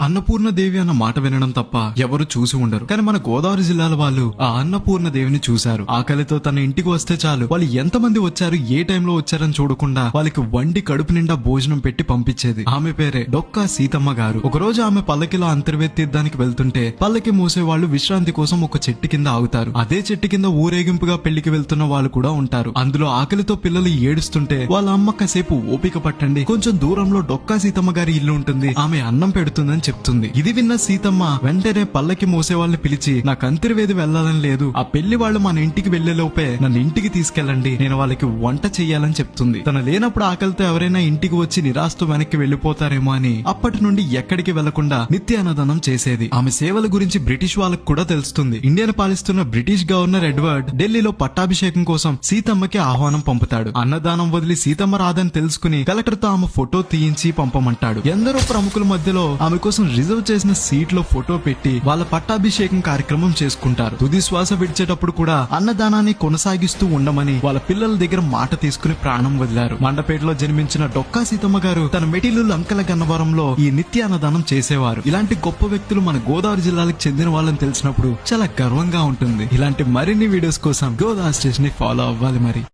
అన్నపూర్ణ దేవి అన్న మాట వినడం తప్ప ఎవరు చూసి ఉండరు. కానీ మన గోదావరి జిల్లాల వాళ్ళు ఆ అన్నపూర్ణ దేవిని చూశారు. ఆకలితో తన ఇంటికి వస్తే చాలు. వాళ్ళు ఎంతమంది వచ్చారు ఏ టైంలో వచ్చారని చూడకుండా వాళ్ళకి వండి కడుపు నిండా భోజనం పెట్టి పంపించేది. ఆమె పేరే డొక్కా సీతమ్మ గారు. ఒక రోజు ఆమె పల్లకిలో అంతర్వేత్తీర్థానికి వెళ్తుంటే పల్లకి మోసే వాళ్ళు విశ్రాంతి కోసం ఒక చెట్టు కింద ఆగుతారు. అదే చెట్టు కింద ఊరేగింపుగా పెళ్ళికి వెళ్తున్న వాళ్ళు కూడా ఉంటారు. అందులో ఆకలితో పిల్లలు ఏడుస్తుంటే వాళ్ళ అమ్మ కాసేపు ఓపిక పట్టండి. కొంచెం దూరంలో డొక్కా సీతమ్మ గారి ఇల్లు ఉంటుంది. ఆమె అన్నం పెడుతుందని చెప్తుంది. ఇది విన్న సీతమ్మ వెంటనే పల్లకి మోసే వాళ్ళని పిలిచి నాకు అంతర్వేది వెళ్ళాలని లేదు. ఆ పెళ్ళి వాళ్ళు మన ఇంటికి వెళ్ళే లోపే నన్ను ఇంటికి తీసుకెళ్ళండి. నేను వాళ్ళకి వంట చెయ్యాలని చెప్తుంది. తను లేనప్పుడు ఆకలితో ఎవరైనా ఇంటికి వచ్చి నిరాశతో వెనక్కి వెళ్ళిపోతారేమో అని అప్పటి నుండి ఎక్కడికి వెళ్ళకుండా నిత్య అన్నదానం చేసేది. ఆమె సేవల గురించి బ్రిటిష్ వాళ్ళకు కూడా తెలుస్తుంది. ఇండియాను పాలిస్తున్న బ్రిటిష్ గవర్నర్ ఎడ్వర్డ్ ఢిల్లీలో పట్టాభిషేకం కోసం సీతమ్మకి ఆహ్వానం పంపుతాడు. అన్నదానం వదిలి సీతమ్మ రాదని తెలుసుకుని కలెక్టర్తో ఆమె ఫోటో తీయించి పంపమంటాడు. ఎందరో ప్రముఖుల మధ్యలో ఆమె కోసం కోసం రిజర్వ్ చేసిన సీట్లో ఫోటో పెట్టి వాళ్ళ పట్టాభిషేకం కార్యక్రమం చేసుకుంటారు. తుది శ్వాస విడిచేటప్పుడు కూడా అన్నదానాన్ని కొనసాగిస్తూ ఉండమని వాళ్ళ పిల్లల దగ్గర మాట తీసుకుని ప్రాణం వదిలారు. మండపేటలో జన్మించిన డొక్కా సీతమ్మ గారు తన మెటిలు లంకల గన్నవరంలో ఈ నిత్య అన్నదానం చేసేవారు. ఇలాంటి గొప్ప వ్యక్తులు మన గోదావరి జిల్లాలకు చెందిన వాళ్ళని తెలిసినప్పుడు చాలా గర్వంగా ఉంటుంది. ఇలాంటి మరిన్ని వీడియోస్ కోసం గోదావరి స్టేషన్ని ఫాలో అవ్వాలి మరి.